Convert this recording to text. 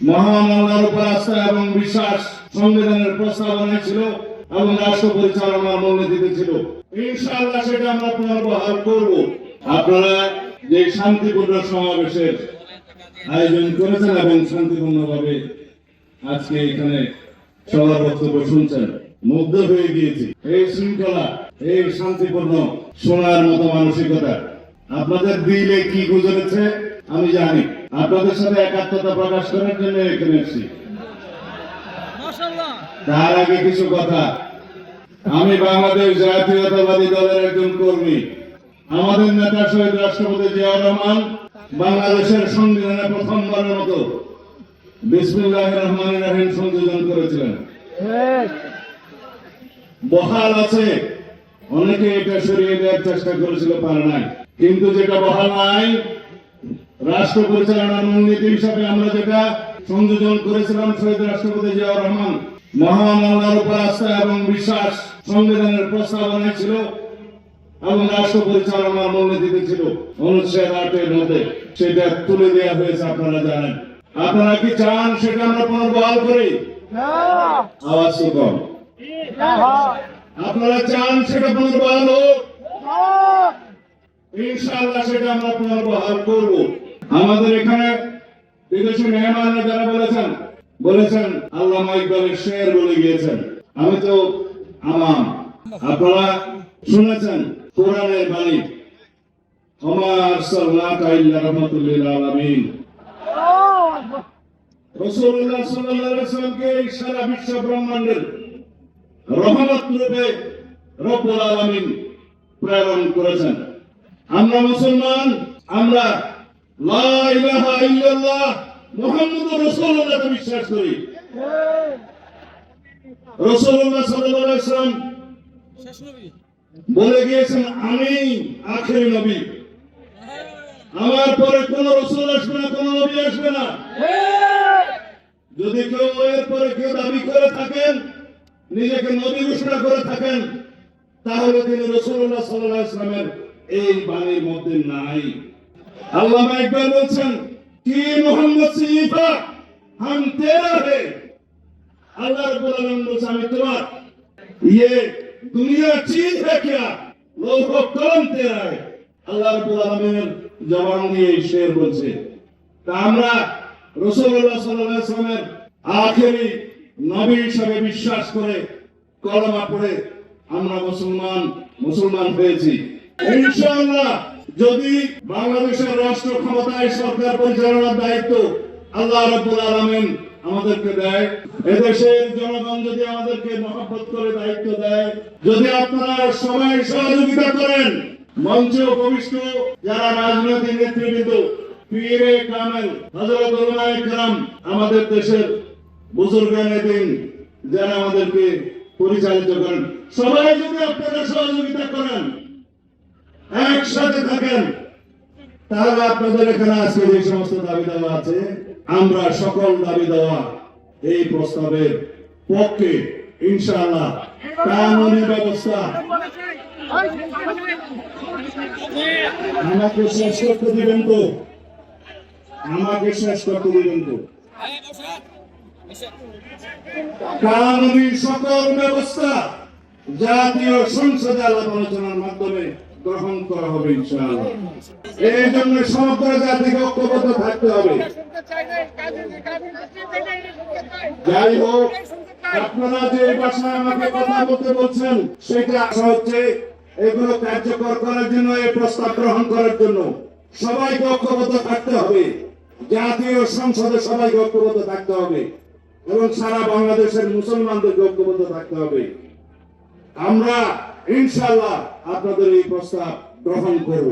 মহান আল্লাহর উপর আস্থা এবং বিশ্বাস সংবিধানের প্রস্তাবনায় ছিল এবং রাষ্ট্র পরিচালনার মূলনীতিতে ছিল। ইনশাআল্লাহ সেটা আমরা পুনর্বহাল করব। আপনারা যে শান্তিপূর্ণ সমাবেশের আয়োজন করেছেন এবং শান্তিপূর্ণভাবে আজকে এখানে সবার বক্তব্য শুনছেন, মুগ্ধ হয়ে গিয়েছি। এই শৃঙ্খলা, এই শান্তিপূর্ণ শোনার মতো মানসিকতা, আপনাদের দিলে কি গুজরেছে আমি জানি। আপনাদের সাথে একাত্মতা প্রকাশ করার জন্য এখানে এসেছি। তার আগে কিছু কথা। আমি বাংলাদেশ জাতীয়তাবাদী দলের একজন কর্মী। আমাদের নেতা শহীদ রাষ্ট্রপতি জিয়াউর রহমান বাংলাদেশের সংবিধানে প্রথমবারের মতো বিসমুল্লাহ রহমান রাহিম সংযোজন করেছিলেন। বহাল আছে। অনেকে এটা সরিয়ে দেওয়ার চেষ্টা করেছিল পারে নাই। কিন্তু যেটা বহাল নাই রাষ্ট্র পরিচালনার মূলনীতি হিসাবে আমরা যেটা সংযোজন করেছিলাম শহীদ রাষ্ট্রপতি জিয়াউর রহমান মহান আল্লাহর উপর আস্থা এবং বিশ্বাস সংবিধানের প্রস্তাবনায় ছিল এবং রাষ্ট্র পরিচালনার মূলনীতিতে ছিল। অনুচ্ছেদ আটের মধ্যে সেটা তুলে দেওয়া হয়েছে আপনারা জানেন। আপনারা কি চান সেটা আমরা পুনর্বহাল করি? আওয়াজ তো কম? আপনারা চান সেটা পুনর্বহাল হোক? ইনশাআল্লাহ সেটা আমরা পুনর্বহাল করব। আমাদের এখানে বিদেশি মেহমানরা যারা বলেছেন বলেছেন, আল্লামা ইকবালের শের বলে গিয়েছেন। আমি তো আমাম। আপনারা শুনেছেন কোরআনের বাণী। রাহমাতুল আলামিন। সারা বিশ্ব ব্রহ্মাণ্ডের রহমত রূপে রব্বুল আলামিন প্রেরণ করেছেন। আমরা মুসলমান, আমরা লা ইলাহা ইল্লাল্লাহ মুহাম্মদুর রাসূলুল্লাহকে বিশ্বাস করি। রাসূলুল্লাহ সাল্লাল্লাহু আলাইহি ওয়াসাল্লাম বলে গিয়েছেন আমি আখেরি নবী। আমার পরে কোন রসুল আসবে না কোন নবী আসবে না। যদি কেউ এর পরে কেউ দাবি করে থাকেন নিজেকে নবী ঘোষণা করে থাকেন তাহলে তিনি রসুল্লাহ সাল্লাহ ইসলামের এই বাণীর মধ্যে নাই। আল্লাহ ইকবাল বলছেন কি মোহাম্মদ সিফা, হাম তেরা হে। আল্লাহ রাব্বুল আলামিন বলছে আমি তোমার ইয়ে দুনিয়া চিজ হে কিয়া লৌহ কলম তেরা হে। আল্লাহ রাব্বুল আলামিনের জবান দিয়ে শের বলছে, তা আমরা রাসূলুল্লাহ সাল্লাল্লাহু আলাইহি ওয়াসাল্লামের আখেরি নবী হিসাবে বিশ্বাস করে কলমা পড়ে আমরা মুসলমান মুসলমান হয়েছি। ইনশাআল্লাহ যদি বাংলাদেশের রাষ্ট্র ক্ষমতায় সরকার পরিচালনার দায়িত্ব আল্লাহ রাব্বুল আলামিন আমাদেরকে দেয়, এদেশের জনগণ যদি আমাদেরকে মহব্বত করে দায়িত্ব দেয়, যদি আপনারা সবাই সহযোগিতা করেন মঞ্চে উপবিষ্ট যারা রাজনৈতিক নেতৃবৃন্দ, পীরে কামেল, হযরত উলামায়ে কেরাম, আমাদের দেশের বুজুর্গানে দিন যারা আমাদেরকে পরিচালিত করেন, সবাই যদি আপনারা সহযোগিতা করেন একসাথে থাকেন। তাহলে আপনাদের এখানে আজকে যে সমস্ত দাবি দেওয়া আছে, আমরা সকল দাবি দেওয়া এই প্রস্তাবের পক্ষে, ইনশাআল্লাহ ব্যবস্থা। আমাকে শেষ করতে দিবেন তো? আমাকে শেষ করতে দিবেন তো? কানুনি সকল ব্যবস্থা জাতীয় সংসদে আলোচনার মাধ্যমে গ্রহণ করা হবে ইনশাআল্লাহ। এই জন্য সমগ্র জাতিকে ঐক্যবদ্ধ থাকতে হবে। যাই হোক, আপনারা যে ভাষায় আমাকে কথা বলতে বলছেন, সেটা আশা হচ্ছে এগুলো কার্যকর করার জন্য, এই প্রস্তাব গ্রহণ করার জন্য সবাইকে ঐক্যবদ্ধ থাকতে হবে। জাতীয় সংসদে সবাইকে ঐক্যবদ্ধ থাকতে হবে এবং সারা বাংলাদেশের মুসলমানদেরকে ঐক্যবদ্ধ থাকতে হবে। আমরা ইনশাআল্লাহ আপনাদের এই প্রস্তাব গ্রহণ করব।